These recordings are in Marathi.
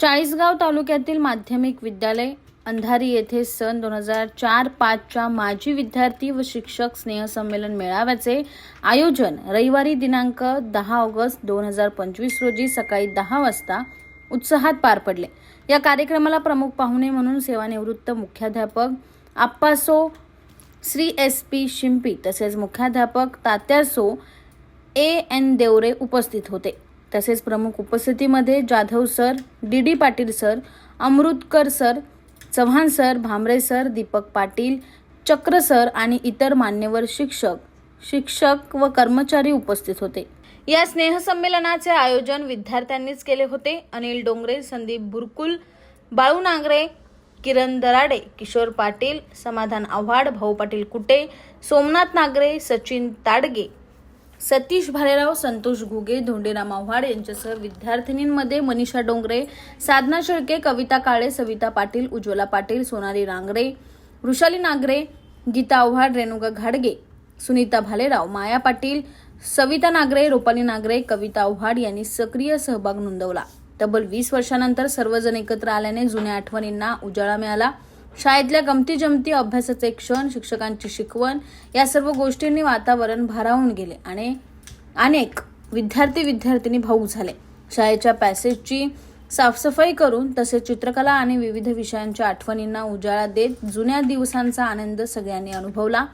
चाळीसगाव तालुक्यातील माध्यमिक विद्यालय अंधारी येथे सन दोन हजार चार पाचच्या माजी विद्यार्थी व शिक्षक स्नेहसंमेलन मेळाव्याचे आयोजन रविवारी दिनांक दहा ऑगस्ट दोन हजार पंचवीस रोजी सकाळी दहा वाजता उत्साहात पार पडले. या कार्यक्रमाला प्रमुख पाहुणे म्हणून सेवानिवृत्त मुख्याध्यापक आप्पासो श्री एस पी शिंपी तसेच मुख्याध्यापक तात्यासो ए एन देवरे उपस्थित होते. तसेच प्रमुख उपस्थितीमध्ये Jadhav sir D D Patil sir Amrutkar sir Chavan sir Bhamre sir Deepak Patil चक्र सर आणि इतर मान्यवर शिक्षक शिक्षक व कर्मचारी उपस्थित होते. या स्नेहसंमेलनाचे आयोजन विद्यार्थ्यांनीच केले होते. अनिल डोंगरे संदीप बुरकुल बाळू नांगरे किरण दराडे किशोर पाटील समाधान आव्हाड भाऊ पाटील कुटे सोमनाथ नागरे सचिन ताडगे सतीश भालेराव संतोष घुगे धोंडेराम आव्हाड यांच्यासह विद्यार्थिनींमध्ये मनीषा डोंगरे साधना शेळके कविता काळे सविता पाटील उज्ज्वला पाटील सोनाली रांगरे वृषाली नागरे गीता आव्हाड रेणुका घाडगे सुनीता भालेराव माया पाटील सविता नागरे रुपाली नागरे कविता आव्हाड यांनी सक्रिय सहभाग नोंदवला. तब्बल वीस वर्षानंतर सर्वजण एकत्र आल्याने जुन्या आठवणींना उजाळा मिळाला. शाळेतल्या गमती जमती अभ्यासाचे क्षण शिक्षकांची शिकवण या सर्व गोष्टींनी वातावरण भारावून गेले आणि अनेक विद्यार्थी विद्यार्थिनी भाऊक झाले. शाळेच्या पॅसेजची साफसफाई करून तसेच चित्रकला आणि विविध विषयांच्या आठवणींना उजाळा देत जुन्या दिवसांचा आनंद सगळ्यांनी अनुभवला.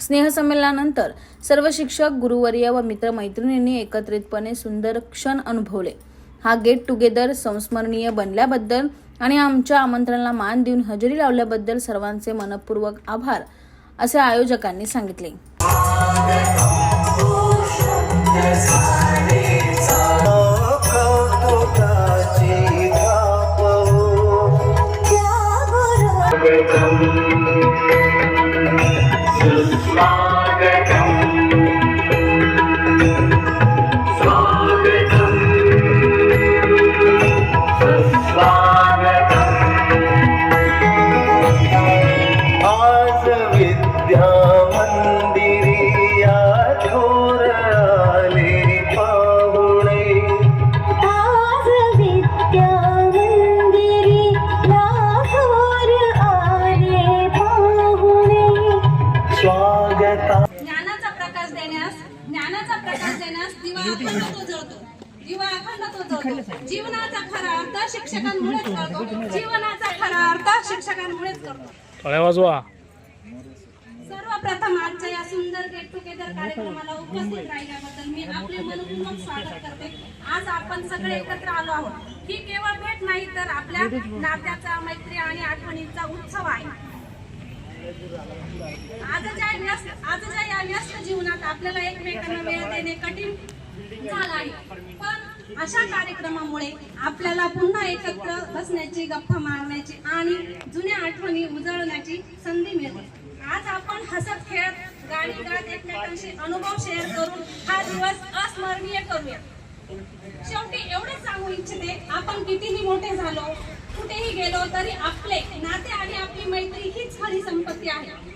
स्नेहसंमेलनानंतर सर्व शिक्षक गुरुवर्य व मित्रमैत्रिणींनी एकत्रितपणे सुंदर क्षण अनुभवले. हा गेट टुगेदर संस्मरणीय बनल्याबद्दल आणि आमच्या आमंत्रणाला मान देऊन हजेरी लावल्याबद्दल सर्वांचे मनपूर्वक आभार असे आयोजकांनी सांगितले. कौतुकाची अखंड तो जळतो दिवा अखंड तो जळतो जीवनाचा खरा अर्थ शिक्षकांमुळेच कळतो जीवनाचा खरा अर्थ शिक्षकांमुळेच करतो. वाजवा. सर्वप्रथम आजच्या या सुंदर गेट टुगेदर कार्यक्रमाला उपस्थित राहिल्याबद्दल मी आपले मनपूर्वक स्वागत करते. आज आपण सगळे एकत्र आलो आहोत. ही केवळ भेट नाही तर आपल्या नात्याचा मैत्री आणि आठवणींचा उत्सव आहे. आजच्या व्यस्त आजच्या या व्यस्त जीवनात आपल्याला एकमेकांना वेळ देणे कठीण झाला आहे. पण अशा कार्यक्रमामुळे आपल्याला पुन्हा एकत्र बसण्याची गप्पा मारण्याची आणि जुन्या आठवणी उजळण्याची संधी मिळते. आज आपण हसत खेळत गाणी गात एकमेकांशी अनुभव शेअर करून हा दिवस अस्मरणीय करूया. शेवटी एवढे सांगू इच्छिते आपण कितीही मोठे झालो कुठेही गेलो तरी आपले नाते आणि आपली मैत्री हीच खरी संपत्ती आहे.